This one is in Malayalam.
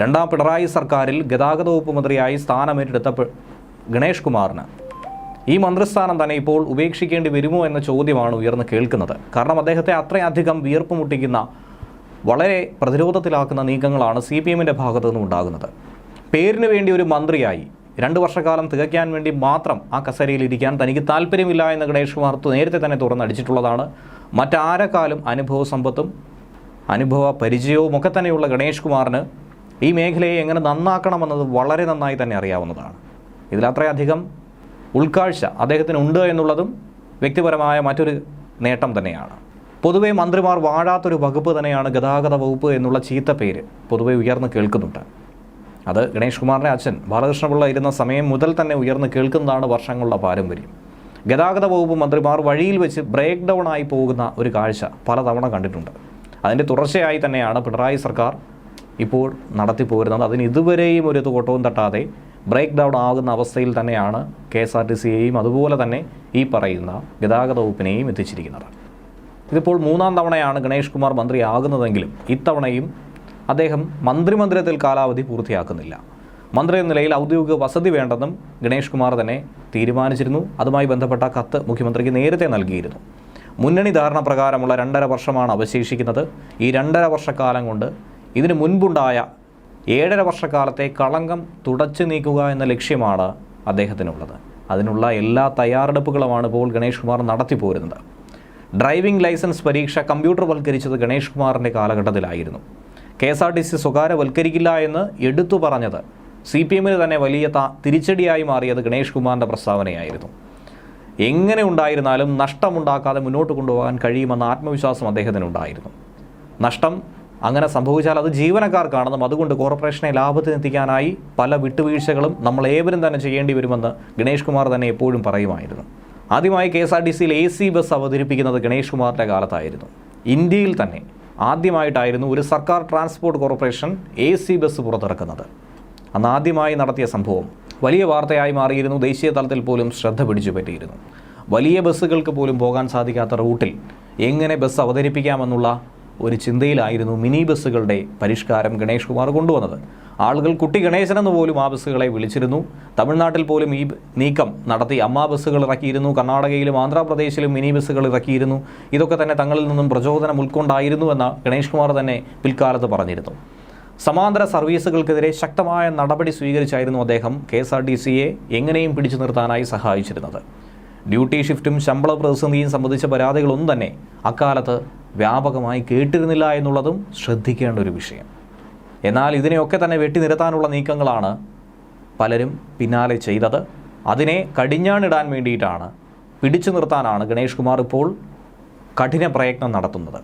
രണ്ടാം പിണറായി സർക്കാരിൽ ഗതാഗത വകുപ്പ് മന്ത്രിയായി സ്ഥാനമേറ്റെടുത്ത ഗണേഷ് കുമാറിന്. ഈ മന്ത്രിസ്ഥാനം തന്നെ ഇപ്പോൾ ഉപേക്ഷിക്കേണ്ടി വരുമോ എന്ന ചോദ്യമാണ് ഉയർന്നു കേൾക്കുന്നത്. കാരണം അദ്ദേഹത്തെ അത്രയധികം വിയർപ്പ് മുട്ടിക്കുന്ന വളരെ പ്രതിരോധത്തിലാക്കുന്ന നീക്കങ്ങളാണ് സി പി എമ്മിന്റെ ഭാഗത്തു നിന്നും ഉണ്ടാകുന്നത്. പേരിന് വേണ്ടി ഒരു മന്ത്രിയായി രണ്ട് വർഷക്കാലം തികയ്ക്കാൻ വേണ്ടി മാത്രം ആ കസേരയിൽ ഇരിക്കാൻ തനിക്ക് താല്പര്യമില്ല എന്ന് ഗണേഷ് കുമാർ നേരത്തെ തന്നെ തുറന്നടിച്ചിട്ടുള്ളതാണ്. മറ്റാരെക്കാളും അനുഭവ സമ്പത്തും അനുഭവ പരിചയവും ഒക്കെ തന്നെയുള്ള ഗണേഷ് കുമാറിന് ഈ മേഖലയെ എങ്ങനെ നന്നാക്കണമെന്നത് വളരെ നന്നായി തന്നെ അറിയാവുന്നതാണ്. ഇതിലത്രയധികം ഉൾക്കാഴ്ച അദ്ദേഹത്തിന് ഉണ്ട് എന്നുള്ളതും വ്യക്തിപരമായ മറ്റൊരു നേട്ടം തന്നെയാണ്. പൊതുവേ മന്ത്രിമാർ വാഴാത്തൊരു വകുപ്പ് തന്നെയാണ് ഗതാഗത വകുപ്പ് എന്നുള്ള ചീത്ത പേര് പൊതുവെ ഉയർന്നു കേൾക്കുന്നുണ്ട്. അത് ഗണേഷ് കുമാറിന്റെ അച്ഛൻ ബാലകൃഷ്ണപിള്ള ഇരുന്ന സമയം മുതൽ തന്നെ ഉയർന്നു കേൾക്കുന്നതാണ് വർഷങ്ങളുടെ പാരമ്പര്യം. ഗതാഗത വകുപ്പ് മന്ത്രിമാർ വഴിയിൽ വെച്ച് ബ്രേക്ക് ഡൗൺ ആയി പോകുന്ന ഒരു കാഴ്ച പലതവണ കണ്ടിട്ടുണ്ട്. അതിന്റെ തുടർച്ചയായി തന്നെയാണ് പിണറായി സർക്കാർ ഇപ്പോൾ നടത്തിപ്പോരുന്നത് അതിന് ഇതുവരെയും ഒരു തോട്ടവും തട്ടാതെ ബ്രേക്ക് ഡൗൺ ആകുന്ന അവസ്ഥയിൽ തന്നെയാണ് കെ എസ് ആർ ടി സിയെയും അതുപോലെ തന്നെ ഈ പറയുന്ന ഗതാഗത വകുപ്പിനെയും എത്തിച്ചിരിക്കുന്നത്. ഇതിപ്പോൾ മൂന്നാം തവണയാണ് ഗണേഷ് കുമാർ മന്ത്രിയാകുന്നതെങ്കിലും ഇത്തവണയും അദ്ദേഹം മന്ത്രിമന്ദിരത്തിൽ കാലാവധി പൂർത്തിയാക്കുന്നില്ല. മന്ത്രി എന്ന നിലയിൽ ഔദ്യോഗിക വസതി വേണ്ടെന്നും ഗണേഷ് കുമാർ തന്നെ തീരുമാനിച്ചിരുന്നു. അതുമായി ബന്ധപ്പെട്ട കത്ത് മുഖ്യമന്ത്രിക്ക് നേരത്തെ നൽകിയിരുന്നു. മുന്നണി ധാരണ പ്രകാരമുള്ള രണ്ടര വർഷമാണ് അവശേഷിക്കുന്നത്. ഈ രണ്ടര വർഷക്കാലം കൊണ്ട് ഇതിനു മുൻപുണ്ടായ ഏഴര വർഷക്കാലത്തെ കളങ്കം തുടച്ചു നീക്കുക എന്ന ലക്ഷ്യമാണ് അദ്ദേഹത്തിനുള്ളത്. അതിനുള്ള എല്ലാ തയ്യാറെടുപ്പുകളുമാണ് ഇപ്പോൾ ഗണേഷ് കുമാർ നടത്തിപ്പോരുന്നത് ഡ്രൈവിംഗ് ലൈസൻസ് പരീക്ഷ കമ്പ്യൂട്ടർവൽക്കരിച്ചത് ഗണേഷ് കുമാറിന്റെ കാലഘട്ടത്തിലായിരുന്നു. K S R T C സ്വകാര്യവൽക്കരിക്കില്ല എന്ന് എടുത്തു പറഞ്ഞത് സി പി എമ്മിന് തന്നെ വലിയ തിരിച്ചടിയായി മാറിയത് ഗണേഷ് കുമാറിന്റെ പ്രസ്താവനയായിരുന്നു. എങ്ങനെ ഉണ്ടായിരുന്നാലും നഷ്ടമുണ്ടാക്കാതെ മുന്നോട്ട് കൊണ്ടുപോകാൻ കഴിയുമെന്ന ആത്മവിശ്വാസം അദ്ദേഹത്തിനുണ്ടായിരുന്നു. നഷ്ടം അങ്ങനെ സംഭവിച്ചാൽ അത് ജീവനക്കാർക്കാണെന്നും അതുകൊണ്ട് കോർപ്പറേഷനെ ലാഭത്തിനെത്തിക്കാനായി പല വിട്ടുവീഴ്ചകളും നമ്മൾ ഏവരും തന്നെ ചെയ്യേണ്ടി വരുമെന്ന് ഗണേഷ് കുമാർ തന്നെ എപ്പോഴും പറയുമായിരുന്നു. ആദ്യമായി കെ എസ് ആർ ടി സിയിൽ എ സി ബസ് അവതരിപ്പിക്കുന്നത് ഗണേഷ് കുമാറിന്റെ കാലത്തായിരുന്നു. ഇന്ത്യയിൽ തന്നെ ആദ്യമായിട്ടായിരുന്നു ഒരു സർക്കാർ transport corporation A C bus പുറത്തിറക്കുന്നത്. അന്ന് ആദ്യമായി നടത്തിയ സംഭവം വലിയ വാർത്തയായി മാറിയിരുന്നു. ദേശീയ തലത്തിൽ പോലും ശ്രദ്ധ പിടിച്ചു പറ്റിയിരുന്നു. വലിയ ബസ്സുകൾക്ക് പോലും പോകാൻ സാധിക്കാത്ത റൂട്ടിൽ എങ്ങനെ ബസ് അവതരിപ്പിക്കാമെന്നുള്ള ഒരു ചിന്തയിലായിരുന്നു മിനി ബസ്സുകളുടെ പരിഷ്കാരം ഗണേഷ് കുമാർ കൊണ്ടുവന്നത്. ആളുകൾ കുട്ടി ഗണേശൻ എന്ന് പോലും ആ ബസ്സുകളെ വിളിച്ചിരുന്നു. തമിഴ്നാട്ടിൽ പോലും ഈ നീക്കം നടത്തി അമ്മാ ബസ്സുകൾ ഇറക്കിയിരുന്നു. കർണാടകയിലും ആന്ധ്രാപ്രദേശിലും മിനി ബസ്സുകൾ ഇറക്കിയിരുന്നു. ഇതൊക്കെ തന്നെ തങ്ങളിൽ നിന്നും പ്രചോദനം ഉൾക്കൊണ്ടായിരുന്നു എന്ന ഗണേഷ് കുമാർ തന്നെ പിൽക്കാലത്ത് പറഞ്ഞിരുന്നു. സമാന്തര സർവീസുകൾക്കെതിരെ ശക്തമായ നടപടി സ്വീകരിച്ചായിരുന്നു അദ്ദേഹം കെ എസ് ആർ ടി സിയെ എങ്ങനെയും പിടിച്ചു നിർത്താനായി സഹായിച്ചിരുന്നത്. ഡ്യൂട്ടി ഷിഫ്റ്റും ശമ്പള പ്രതിസന്ധിയും സംബന്ധിച്ച പരാതികളൊന്നും തന്നെ അക്കാലത്ത് വ്യാപകമായി കേട്ടിരുന്നില്ല എന്നുള്ളതും ശ്രദ്ധിക്കേണ്ട ഒരു വിഷയം. എന്നാൽ ഇതിനെയൊക്കെ തന്നെ വെട്ടി നിരത്താനുള്ള നീക്കങ്ങളാണ് പലരും പിന്നാലെ ചെയ്തത്. അതിനെ കടിഞ്ഞാണിടാൻ വേണ്ടിയിട്ടാണ് പിടിച്ചു നിർത്താനാണ് ഗണേഷ് കുമാർ ഇപ്പോൾ കഠിന പ്രയത്നം നടത്തുന്നത്.